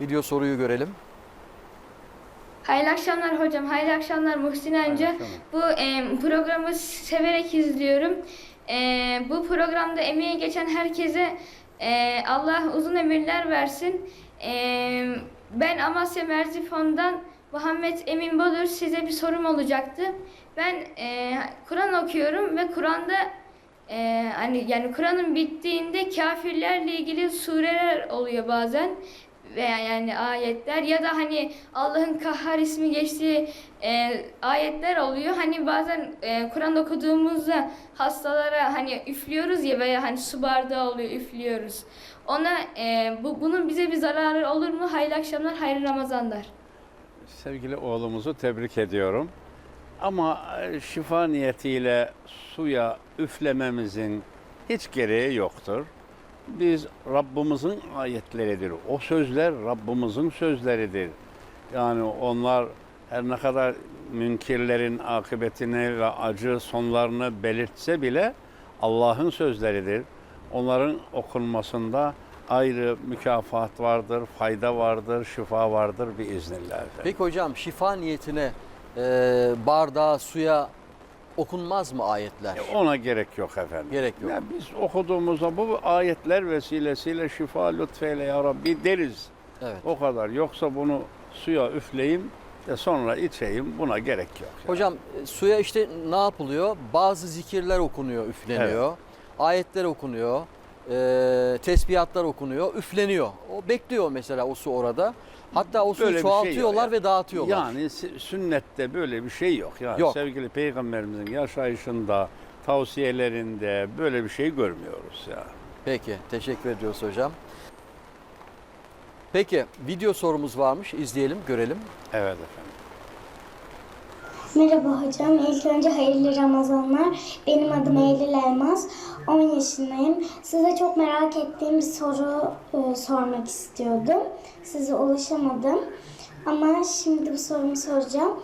Video soruyu görelim. Hayırlı akşamlar hocam. Hayırlı akşamlar Muhsin amca. Bu e, programı severek izliyorum. E, bu programda emeği geçen herkese e, Allah uzun ömürler versin. E, ben Amasya Merzifon'dan Muhammed Emin Bodur. Size bir sorum olacaktı. Ben e, Kur'an okuyorum ve Kur'an'da e, hani yani Kur'an'ın bittiğinde kafirlerle ilgili sureler oluyor bazen veya yani ayetler ya da hani Allah'ın kahhar ismi geçtiği e, ayetler oluyor. Hani bazen e, Kur'an okuduğumuzda hastalara hani üflüyoruz ya veya hani su bardağı oluyor üflüyoruz. Ona e, bu bunun bize bir zararı olur mu? Hayırlı akşamlar, hayırlı Ramazanlar. Sevgili oğlumuzu tebrik ediyorum. Ama e, şifa niyetiyle suya üflememizin hiç gereği yoktur. Biz Rabbimizin ayetleridir. O sözler Rabbimizin sözleridir. Yani onlar her ne kadar münkirlerin akıbetini ve acı sonlarını belirtse bile Allah'ın sözleridir. Onların okunmasında ayrı mükafat vardır, fayda vardır, şifa vardır biiznillah. efendim. Peki hocam şifa niyetine e, bardağa, suya okunmaz mı ayetler? E, Ona gerek yok efendim. Gerek yok. Ya biz okuduğumuzda bu ayetler vesilesiyle şifa lütfeyle ya Rabbi deriz. Evet. O kadar. Yoksa bunu suya üfleyeyim de sonra içeyim buna gerek yok. ya. Hocam e, suya işte ne yapılıyor? Bazı zikirler okunuyor, üfleniyor. Ayetler okunuyor. E, tesbihatlar okunuyor, üfleniyor. O bekliyor mesela o su orada. Hatta o suyu Böyle bir şey yok çoğaltıyorlar ya. ve dağıtıyorlar. Yani sü- sünnette böyle bir şey yok. Yani Yok. sevgili peygamberimizin yaşayışında, tavsiyelerinde böyle bir şey görmüyoruz ya. Peki, teşekkür ediyoruz hocam. Peki, video sorumuz varmış. İzleyelim, görelim. Evet efendim. Merhaba hocam. İlk önce hayırlı Ramazanlar. Benim adım Eylül Elmas. 10 yaşındayım. Size çok merak ettiğim bir soru e, sormak istiyordum. Size ulaşamadım. Ama şimdi bu sorumu soracağım.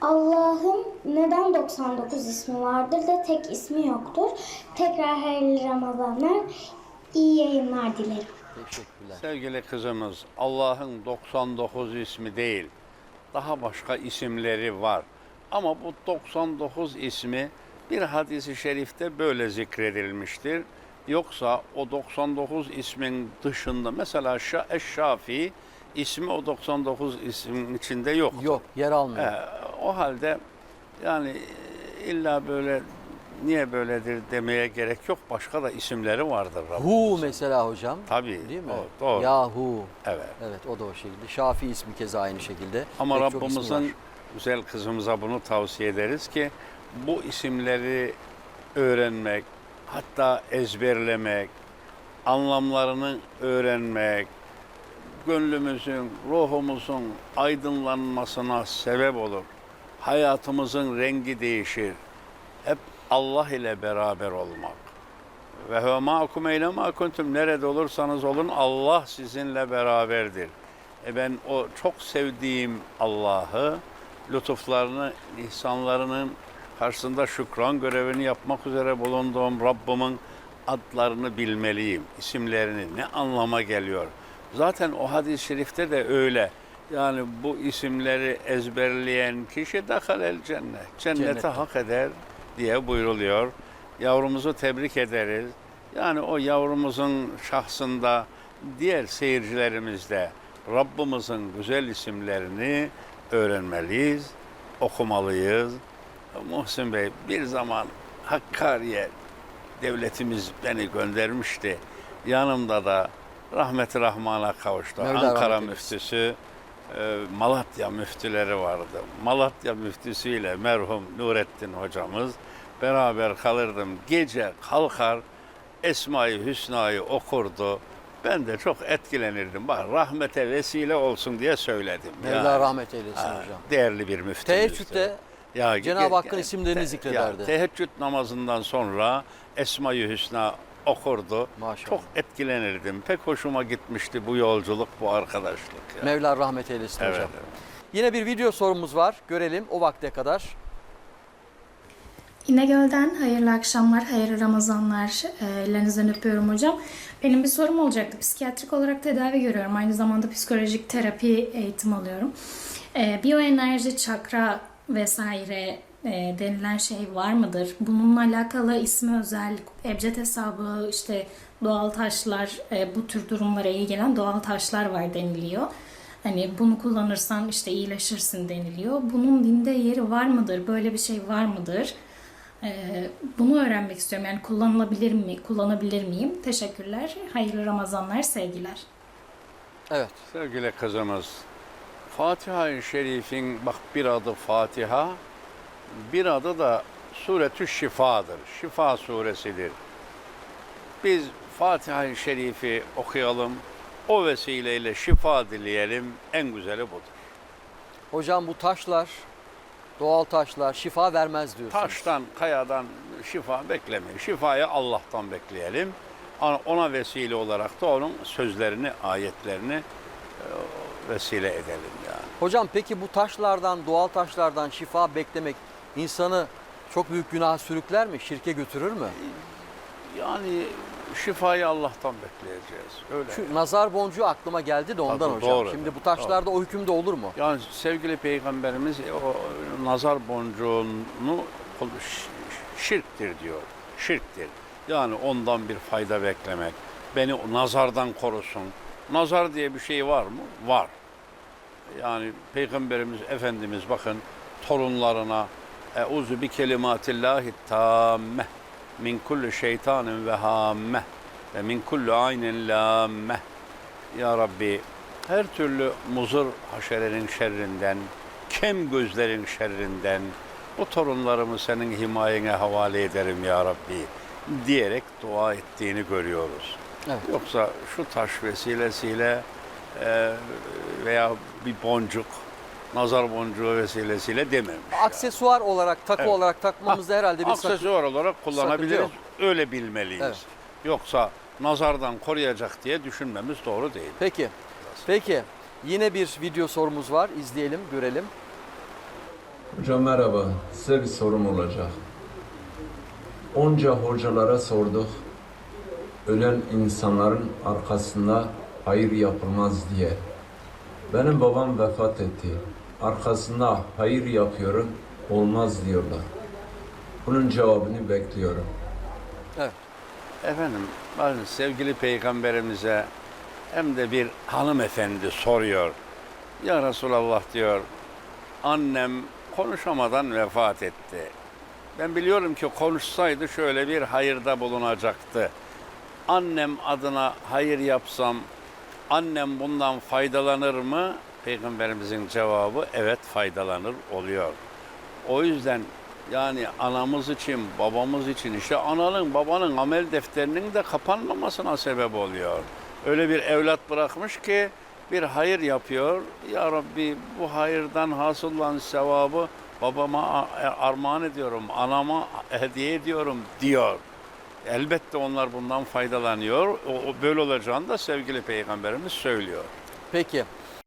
Allah'ın neden 99 ismi vardır da tek ismi yoktur? Tekrar hayırlı Ramazanlar. İyi yayınlar dilerim. Teşekkürler. Sevgili kızımız Allah'ın 99 ismi değil, daha başka isimleri var. Ama bu 99 ismi bir hadisi şerifte böyle zikredilmiştir. Yoksa o 99 ismin dışında mesela Şa- Eş-Şafi ismi o 99 ismin içinde yok. Yok, yer almıyor. Ee, o halde yani illa böyle niye böyledir demeye gerek yok. Başka da isimleri vardır Hu Rabbimizin. mesela hocam. Tabii. Değil mi? o- doğru. Yahu. Evet. Evet, o da o şekilde. Şafi ismi keza aynı şekilde. Ama Pek Rabbimizin. Güzel kızımıza bunu tavsiye ederiz ki bu isimleri öğrenmek, hatta ezberlemek, anlamlarını öğrenmek, gönlümüzün, ruhumuzun aydınlanmasına sebep olur. Hayatımızın rengi değişir. Hep Allah ile beraber olmak. Ve huve ma'akum eyle ma kuntum. Nerede olursanız olun Allah sizinle beraberdir. E ben o çok sevdiğim Allah'ı, lütuflarını, ihsanlarının karşısında şükran görevini yapmak üzere bulunduğum Rabbimin adlarını bilmeliyim, isimlerini, ne anlama geliyor. Zaten o hadis-i şerifte de öyle. Yani bu isimleri ezberleyen kişi dahalel cennet. Cennete Cennete. hak eder diye buyruluyor. Yavrumuzu tebrik ederiz. Yani o yavrumuzun şahsında diğer seyircilerimiz de Rabbimizin güzel isimlerini öğrenmeliyiz, okumalıyız. Muhsin Bey bir zaman Hakkari'ye devletimiz beni göndermişti. Yanımda da rahmeti rahmana kavuştu. Mevla Ankara rahmet müftüsü, e, Malatya müftüleri vardı. Malatya müftüsüyle merhum Nurettin hocamız beraber kalırdım. Gece kalkar Esma-i Hüsna'yı okurdu. Ben de çok etkilenirdim. Bak rahmete vesile olsun diye söyledim. Mevla Yani, rahmet eylesin ha, hocam. Değerli bir müftümüzdü. Teheccüde Ya, Cenab-ı Hakk'ın isimlerini te- zikrederdi. Ya, teheccüd namazından sonra Esma-i Hüsna okurdu. Maşallah. Çok etkilenirdim. Pek hoşuma gitmişti bu yolculuk, bu arkadaşlık. ya. Mevla rahmet eylesin Evet, hocam. Yine bir video sorumuz var. Görelim o vakte kadar. İnegöl'den hayırlı akşamlar, hayırlı Ramazanlar. Ee, Ellerinizden öpüyorum hocam. Benim bir sorum olacaktı. Psikiyatrik olarak tedavi görüyorum. Aynı zamanda psikolojik terapi eğitim alıyorum. Ee, biyoenerji, çakra vesaire e, denilen şey var mıdır? Bununla alakalı ismi özel, ebced hesabı, işte doğal taşlar, e, bu tür durumlara iyi gelen doğal taşlar var deniliyor. Hani bunu kullanırsan işte iyileşirsin deniliyor. Bunun dinde yeri var mıdır? Böyle bir şey var mıdır? Ee, bunu öğrenmek istiyorum. Yani kullanılabilir mi? Kullanabilir miyim? Teşekkürler. Hayırlı Ramazanlar, sevgiler. Evet. Sevgili kızımız, Fatiha-i Şerif'in bak bir adı Fatiha, bir adı da Suretü Şifa'dır. Şifa suresidir. Biz Fatiha-i Şerif'i okuyalım, o vesileyle şifa dileyelim, en güzeli budur. Hocam bu taşlar, doğal taşlar şifa vermez diyorsunuz. Taştan, kayadan şifa beklemeyin. Şifayı Allah'tan bekleyelim. Ona vesile olarak da onun sözlerini, ayetlerini e, vesile edelim yani. Hocam peki bu taşlardan, doğal taşlardan şifa beklemek insanı çok büyük günaha sürükler mi? Şirke götürür mü? Yani şifayı Allah'tan bekleyeceğiz. Öyle. Şu nazar boncuğu aklıma geldi de ondan Tabii, hocam. doğru. Şimdi bu taşlarda o hükümde olur mu? Yani sevgili peygamberimiz o nazar boncuğunu şirktir diyor. Şirktir. Yani ondan bir fayda beklemek. Beni nazardan korusun. Nazar diye bir şey var mı? Var. Yani Peygamberimiz Efendimiz bakın torunlarına Euzu bi kelimatillahi tamme min kulli şeytanin ve hamme ve min kulli aynin lamme. Ya Rabbi her türlü muzur haşerenin şerrinden, kem gözlerin şerrinden bu torunlarımı senin himayene havale ederim ya Rabbi diyerek dua ettiğini görüyoruz. Evet. Yoksa şu taş vesilesiyle e, veya bir boncuk, nazar boncuğu vesilesiyle dememiş. Aksesuar olarak, takı Evet. olarak takmamızda herhalde bir sakın- Aksesuar olarak yok. Öyle bilmeliyiz. Evet. Yoksa nazardan koruyacak diye düşünmemiz doğru değil. Peki. Peki. Yine bir video sorumuz var. İzleyelim, görelim. Hocam merhaba. Size bir sorum olacak. Onca hocalara sorduk. Ölen insanların arkasında hayır yapılmaz diye. Benim babam vefat etti. Arkasında hayır yapıyorum, olmaz diyorlar. Bunun cevabını bekliyorum. Efendim, bakın sevgili peygamberimize hem de bir hanımefendi soruyor. Ya Resulallah diyor, annem konuşamadan vefat etti. Ben biliyorum ki konuşsaydı şöyle bir hayırda bulunacaktı. Annem adına hayır yapsam, annem bundan faydalanır mı? Peygamberimizin cevabı evet faydalanır oluyor. O yüzden yani anamız için, babamız için işte ananın, babanın amel defterinin de kapanmamasına sebep oluyor. Öyle bir evlat bırakmış ki bir hayır yapıyor. Ya Rabbi bu hayırdan hasılan sevabı babama a- armağan ediyorum, anama hediye ediyorum diyor. Elbette onlar bundan faydalanıyor. O, o böyle olacağını da sevgili peygamberimiz söylüyor. Peki.